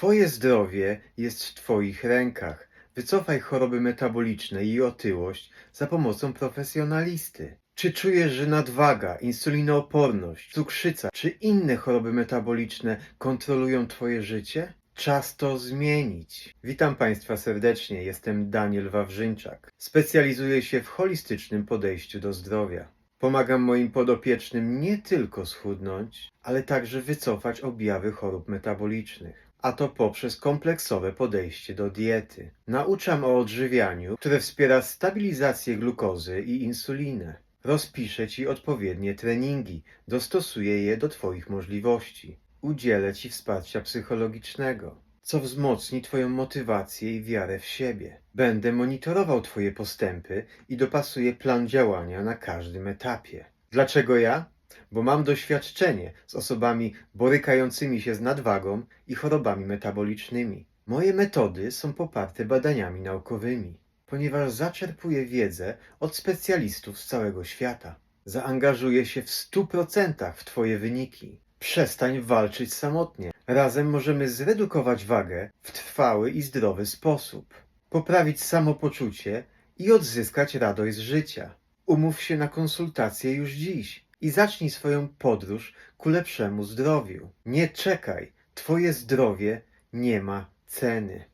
Twoje zdrowie jest w Twoich rękach. Wycofaj choroby metaboliczne i otyłość za pomocą profesjonalisty. Czy czujesz, że nadwaga, insulinooporność, cukrzyca czy inne choroby metaboliczne kontrolują Twoje życie? Czas to zmienić. Witam Państwa serdecznie, jestem Daniel Wawrzyńczak. Specjalizuję się w holistycznym podejściu do zdrowia. Pomagam moim podopiecznym nie tylko schudnąć, ale także wycofać objawy chorób metabolicznych. A to poprzez kompleksowe podejście do diety. Nauczam o odżywianiu, które wspiera stabilizację glukozy i insulinę. Rozpiszę Ci odpowiednie treningi, dostosuję je do Twoich możliwości. Udzielę Ci wsparcia psychologicznego, co wzmocni Twoją motywację i wiarę w siebie. Będę monitorował Twoje postępy i dopasuję plan działania na każdym etapie. Dlaczego ja? Bo mam doświadczenie z osobami borykającymi się z nadwagą i chorobami metabolicznymi. Moje metody są poparte badaniami naukowymi, ponieważ zaczerpuję wiedzę od specjalistów z całego świata. Zaangażuję się w 100% w Twoje wyniki. Przestań walczyć samotnie. Razem możemy zredukować wagę w trwały i zdrowy sposób, poprawić samopoczucie i odzyskać radość z życia. Umów się na konsultację już dziś i zacznij swoją podróż ku lepszemu zdrowiu. Nie czekaj, Twoje zdrowie nie ma ceny.